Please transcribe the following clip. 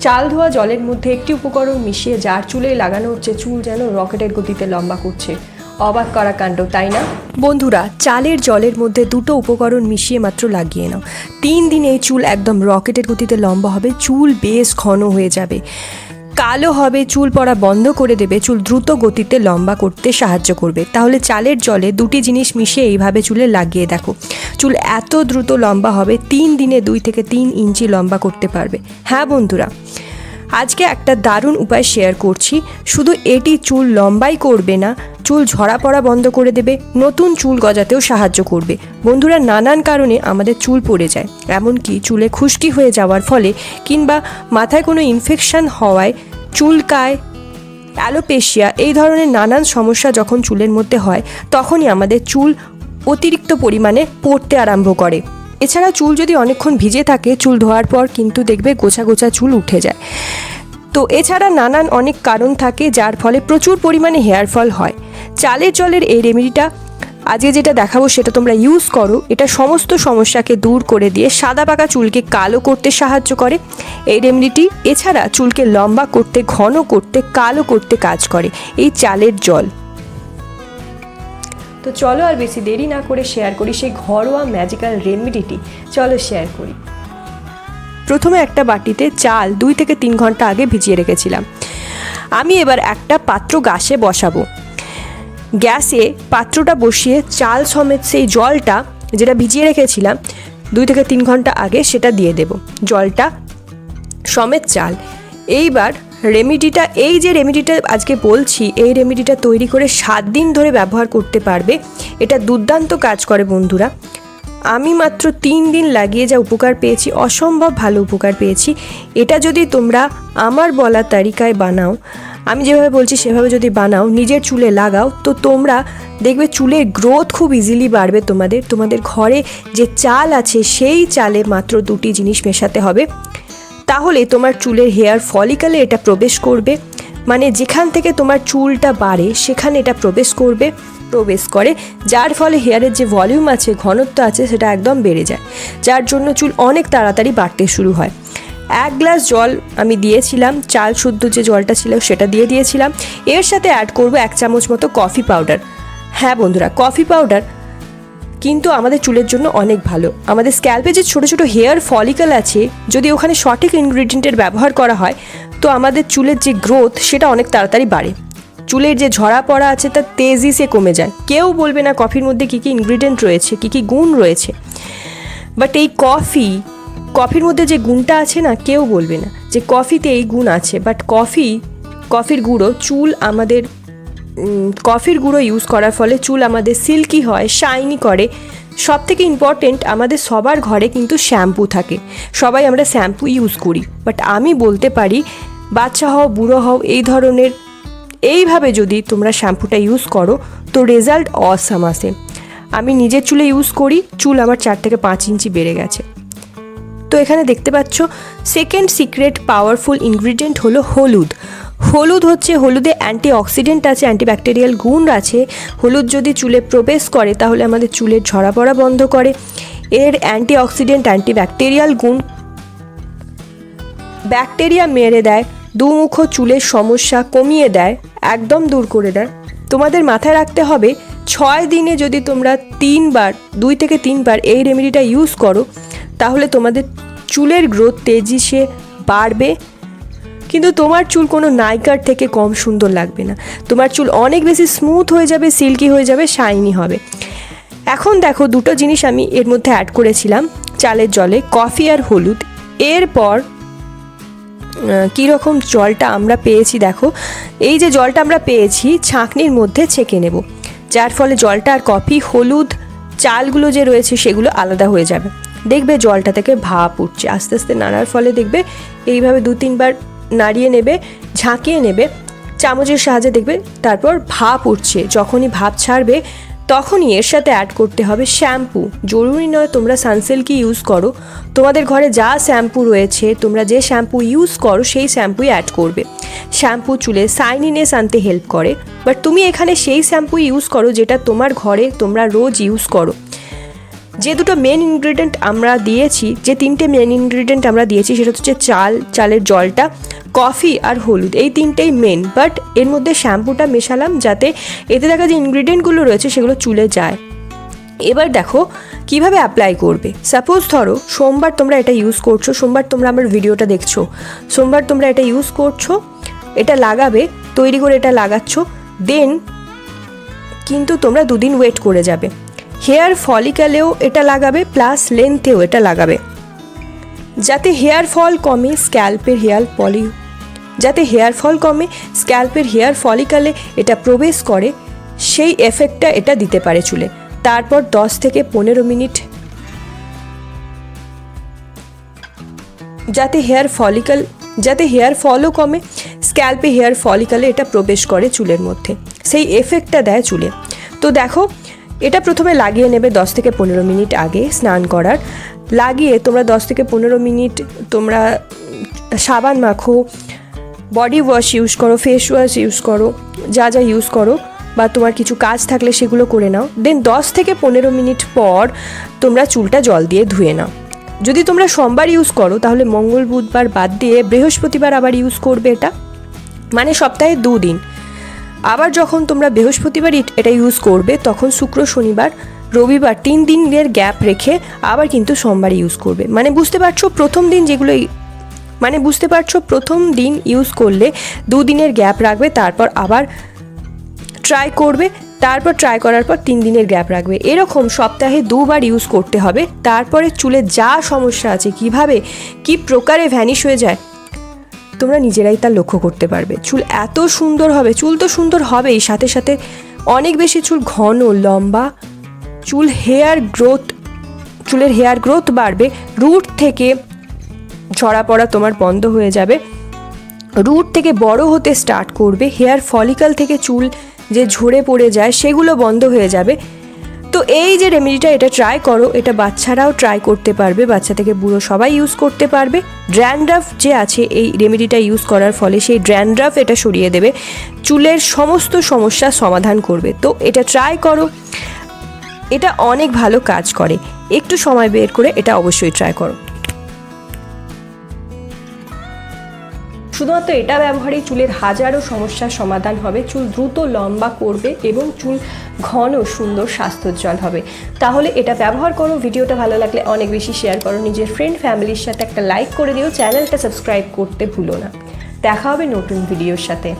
চাল ধোয়া জলের মধ্যে একটি উপকরণ মিশিয়ে যার চুলে লাগানো হচ্ছে চুল যেন রকেটের গতিতে লম্বা করছে। অবাক করা কাণ্ড তাই না? বন্ধুরা, চালের জলের মধ্যে দুটো উপকরণ মিশিয়ে মাত্র লাগিয়ে নাও। তিন দিনে এই চুল একদম রকেটের গতিতে লম্বা হবে, চুল বেশ ঘন হয়ে যাবে। কালো হবে, চুল পড়া বন্ধ করে দেবে, চুল দ্রুত গতিতে লম্বা করতে সাহায্য করবে। তাহলে চালের জলে দুটি জিনিস মিশিয়ে এইভাবে চুলে লাগিয়ে দেখো। চুল এত দ্রুত লম্বা হবে, তিন দিনে দুই থেকে তিন ইঞ্চি লম্বা করতে পারবে। হ্যাঁ বন্ধুরা, আজকে একটা দারুণ উপায় শেয়ার করছি। শুধু এটি চুল লম্বাই করবে না, চুল ঝরা পড়া বন্ধ করে দেবে, নতুন চুল গজাতেও সাহায্য করবে। বন্ধুরা, নানান কারণে আমাদের চুল পড়ে যায়। এমনকি চুলে খুশকি হয়ে যাওয়ার ফলে কিংবা মাথায় কোনো ইনফেকশান হওয়ায় চুলকায়, অ্যালোপেশিয়া, এই ধরনের নানান সমস্যা যখন চুলের মধ্যে হয়, তখনই আমাদের চুল অতিরিক্ত পরিমাণে পড়তে আরম্ভ করে। এছাড়া চুল যদি অনেকক্ষণ ভিজে থাকে, চুল ধোয়ার পর কিন্তু দেখবে গোছা গোছা চুল উঠে যায়। তো এছাড়া নানান অনেক কারণ থাকে, যার ফলে প্রচুর পরিমাণে হেয়ার ফল হয়। চালের জলের এই রেমেডিটা আজকে যেটা দেখাবো সেটা তোমরা ইউজ করো। এটা সমস্ত সমস্যাকে দূর করে দিয়ে সাদা পাকা চুলকে কালো করতে সাহায্য করে। এই রেমেডিটি এছাড়া চুলকে লম্বা করতে, ঘন করতে, কালো করতে কাজ করে। এই চালের জল। তো চলো আর বেশি দেরি না করে শেয়ার করি সেই ঘরোয়া ম্যাজিক্যাল রেমেডিটি চলো শেয়ার করি। প্রথমে একটা বাটিতে চাল দুই থেকে তিন ঘণ্টা আগে ভিজিয়ে রেখেছিলাম। আমি এবার একটা পাত্র গাছে বসাবো। গ্যাসে পাত্রটা বসিয়ে চাল সমেত সেই জলটা যেটা ভিজিয়ে রেখেছিলাম, দুই থেকে তিন ঘণ্টা আগে সেটা দিয়ে দেব। জলটা সমেত চাল। এইবার রেমিডিটা, এই যে রেমিডিটা আজকে বলছি, এই রেমিডিটা তৈরি করে সাত দিন ধরে ব্যবহার করতে পারবে। এটা দুর্দান্ত কাজ করে বন্ধুরা। আমি মাত্র তিন দিন লাগিয়ে যা উপকার পেয়েছি, অসম্ভব ভালো উপকার পেয়েছি। এটা যদি তোমরা আমার বলা তালিকায় বানাও আমি যেভাবে বলছি, সেভাবে যদি বানাও, নিজের চুলে লাগাও, তো তোমরা দেখবে চুলের গ্রোথ খুব ইজিলি বাড়বে তোমাদের। তোমাদের ঘরে যে চাল আছে, সেই চালে মাত্র দুটি জিনিস মেশাতে হবে। তাহলে তোমার চুলের হেয়ার ফলিকালে এটা প্রবেশ করবে। মানে যেখান থেকে তোমার চুলটা বাড়ে, সেখানে এটা প্রবেশ করবে, প্রবেশ করে। যার ফলে হেয়ারের যে ভলিউম আছে, ঘনত্ব আছে, সেটা একদম বেড়ে যায়। যার জন্য চুল অনেক তাড়াতাড়ি বাড়তে শুরু হয়। এক গ্লাস জল আমি দিয়েছিলাম, চাল শুদ্ধ যে জলটা ছিল সেটা দিয়ে দিয়েছিলাম। এর সাথে অ্যাড করব এক চামচ মতো কফি পাউডার হ্যাঁ বন্ধুরা কফি পাউডার কিন্তু আমাদের চুলের জন্য অনেক ভালো। আমাদের স্ক্যাল্পে যে ছোটো ছোটো হেয়ার ফলিকল আছে, যদি ওখানে সঠিক ইনগ্রিডিয়েন্টের ব্যবহার করা হয়, তো আমাদের চুলের যে গ্রোথ সেটা অনেক তাড়াতাড়ি বাড়ে। চুলের যে ঝরা পড়া আছে তা তেজি সে কমে যায়। কেউ বলবে না কফির মধ্যে কী কী ইনগ্রিডিয়েন্ট রয়েছে, কী কী গুণ রয়েছে। বাট এই কফি কফির মধ্যে যে গুণটা আছে না, কেউ বলবে না যে কফিতে এই গুণ আছে। বাট কফি, কফির গুঁড়ো, চুল আমাদের কফির গুঁড়ো ইউজ করার ফলে চুল আমাদের সিল্কি হয় শাইনি করে। সব থেকে ইম্পর্টেন্ট আমাদের সবার ঘরে কিন্তু শ্যাম্পু থাকে। সবাই আমরা শ্যাম্পু ইউজ করি। বাট আমি বলতে পারি, বাচ্চা হও, বুড়ো হও, এই ধরনের, এইভাবে যদি তোমরা শ্যাম্পুটা ইউজ করো, তো রেজাল্ট অসাম আসে। আমি নিজের চুলে ইউজ করি, চুল আমার চার থেকে পাঁচ ইঞ্চি বেড়ে গেছে। তো এখানে দেখতে পাচ্ছ সেকেন্ড সিক্রেট পাওয়ারফুল ইনগ্রিডিয়েন্ট হলো হলুদ। হলুদ হচ্ছে, হলুদে অ্যান্টি অক্সিডেন্ট আছে অ্যান্টিব্যাকটেরিয়াল গুণ আছে। হলুদ যদি চুলে প্রবেশ করে, তাহলে আমাদের চুলের ঝরা পড়া বন্ধ করে। এর অ্যান্টি অক্সিডেন্ট অ্যান্টিব্যাকটেরিয়াল গুণ ব্যাকটেরিয়া মেরে দেয়, দুমুখ চুলের সমস্যা কমিয়ে দেয়, একদম দূর করে দেয়। তোমাদের মাথায় রাখতে হবে, ছয় দিনে যদি তোমরা তিনবার, দুই থেকে তিনবার এই রেমেডিটা ইউজ করো তাহলে তোমাদের চুলের গ্রোথ তেজি সে বাড়বে। কিন্তু তোমার চুল কোনো নাইকার থেকে কম সুন্দর লাগবে না। তোমার চুল অনেক বেশি স্মুথ হয়ে যাবে সিল্কি হয়ে যাবে শাইনি হবে। এখন দেখো দুটো জিনিস আমি এর মধ্যে অ্যাড করেছিলাম চালের জলে কফি আর হলুদ। এরপর কীরকম জলটা আমরা পেয়েছি দেখো। এই যে জলটা আমরা পেয়েছি, ছাঁকনির মধ্যে ছেঁকে নেব। যার ফলে জলটা আর কফি হলুদ, চালগুলো যে রয়েছে সেগুলো আলাদা হয়ে যাবে। দেখবে জলটা থেকে ভাপ উঠছে। আস্তে আস্তে নাড়ার ফলে দেখবে এইভাবে দু তিনবার নাড়িয়ে নেবে, ঝাঁকিয়ে নেবে, চামচের সাহায্যে দেখবে তারপর ভাপ উঠছে। যখনই ভাপ ছাড়বে তখনই এর সাথে অ্যাড করতে হবে শ্যাম্পু জরুরি নয় তোমরা সানসিল্কই ইউজ করো। তোমাদের ঘরে যা শ্যাম্পু রয়েছে, তোমরা যে শ্যাম্পু ইউজ করো সেই শ্যাম্পুই অ্যাড করবে। শ্যাম্পু চুলে সাইনিনেস আনতে হেল্প করে। বাট তুমি এখানে সেই শ্যাম্পু ইউজ করো যেটা তোমার ঘরে তোমরা রোজ ইউজ করো। যে দুটো মেন ইনগ্রিডিয়েন্ট আমরা দিয়েছি, যে তিনটে মেন ইনগ্রিডিয়েন্ট আমরা দিয়েছি, সেটা হচ্ছে চাল, চালের জলটা কফি আর হলুদ। এই তিনটেই মেন বাট এর মধ্যে শ্যাম্পুটা মেশালাম যাতে এতে দেখা যে ইনগ্রিডিয়েন্টগুলো রয়েছে, সেগুলো চুলে যায়। এবার দেখো, কীভাবে অ্যাপ্লাই করবে? সাপোজ ধরো, সোমবার তোমরা এটা ইউজ করছ, সোমবার তোমরা আমার ভিডিওটা দেখছ। সোমবার তোমরা এটা ইউজ করছ, এটা লাগাবে, তৈরি করে এটা লাগাচ্ছ দেন কিন্তু তোমরা দুদিন ওয়েট করে যাবে। হেয়ার ফলিক্যালেও এটা লাগাবে, প্লাস লেন্থেও এটা লাগাবে। যাতে হেয়ার ফল কমে, স্ক্যাল্পের হেয়ার পলি, যাতে হেয়ার ফল কমে, স্ক্যাল্পের হেয়ার ফলিকালে এটা প্রবেশ করে, সেই এফেক্টটা এটা দিতে পারে চুলে। তারপর দশ থেকে পনেরো মিনিট যাতে হেয়ার ফলিকাল, যাতে হেয়ার ফলও কমে, স্ক্যাল্পে হেয়ার ফলিকালে এটা প্রবেশ করে চুলের মধ্যে। সেই এফেক্টটা দেয় চুলে। তো দেখো এটা প্রথমে লাগিয়ে নেবে দশ থেকে পনেরো মিনিট আগে স্নান করার। লাগিয়ে তোমরা দশ থেকে পনেরো মিনিট তোমরা সাবান মাখো বডি ওয়াশ ইউজ করো ফেস ওয়াশ ইউজ করো, যা যা ইউজ করো বা তোমার কিছু কাজ থাকলে সেগুলো করে নাও। দেন দশ থেকে পনেরো মিনিট পর তোমরা চুলটা জল দিয়ে ধুয়ে নাও। যদি তোমরা সোমবার ইউজ করো, তাহলে মঙ্গল বুধবার বাদ দিয়ে বৃহস্পতিবার আবার ইউজ করবে এটা। মানে সপ্তাহে দুদিন। আবার যখন তোমরা বৃহস্পতিবার এটা ইউজ করবে, তখন শুক্র, শনিবার, রবিবার তিন দিনের গ্যাপ রেখে আবার কিন্তু সোমবার ইউজ করবে। মানে বুঝতে পারছ, প্রথম দিন যেগুলো মানে বুঝতে পারছ, প্রথম দিন ইউজ করলে দুদিনের গ্যাপ রাখবে, তারপর আবার ট্রাই করবে, তারপর ট্রাই করার পর তিন দিনের গ্যাপ রাখবে। এরকম সপ্তাহে দুবার ইউজ করতে হবে, তারপরে চুলে যা সমস্যা আছে, কীভাবে, কি প্রকারে ভ্যানিশ হয়ে যায় তোমরা নিজেরাই তা লক্ষ্য করতে পারবে। চুল এত সুন্দর হবে, চুল তো সুন্দর হবেই, সাথে সাথে অনেক বেশি চুল ঘন, লম্বা, চুল হেয়ার গ্রোথ, চুলের হেয়ার গ্রোথ বাড়বে, রুট থেকে ঝরা পড়া তোমার বন্ধ হয়ে যাবে। রুট থেকে বড় হতে স্টার্ট করবে, হেয়ার ফলিকাল থেকে চুল যে ঝরে পড়ে যায়, সেগুলো বন্ধ হয়ে যাবে। তো এই যে রেমেডিটা এটা ট্রাই করো, এটা বাচ্চারাও ট্রাই করতে পারবে, বাচ্চা থেকে বুড়ো সবাই ইউজ করতে পারবে। ড্র্যান্ড্রাফ যে আছে, এই রেমেডিটা ইউজ করার ফলে সেই ড্র্যান্ড্রাফ এটা সরিয়ে দেবে, চুলের সমস্ত সমস্যা সমাধান করবে। তো এটা ট্রাই করো, এটা অনেক ভালো কাজ করে। একটু সময় বের করে এটা অবশ্যই ট্রাই করো। শুধুমাত্র এটা ব্যবহারেই চুলের হাজারো সমস্যার সমাধান হবে, চুল দ্রুত লম্বা করবে এবং চুল ঘন সুন্দর স্বাস্থ্যোজ্জ্বল হবে। তাহলে এটা ব্যবহার করো, ভিডিওটা ভালো লাগলে অনেক বেশি শেয়ার করো, নিজের ফ্রেন্ড ফ্যামিলির সাথে একটা লাইক করে দিও চ্যানেলটা সাবস্ক্রাইব করতে ভুলো না। দেখা হবে নতুন ভিডিওর সাথে।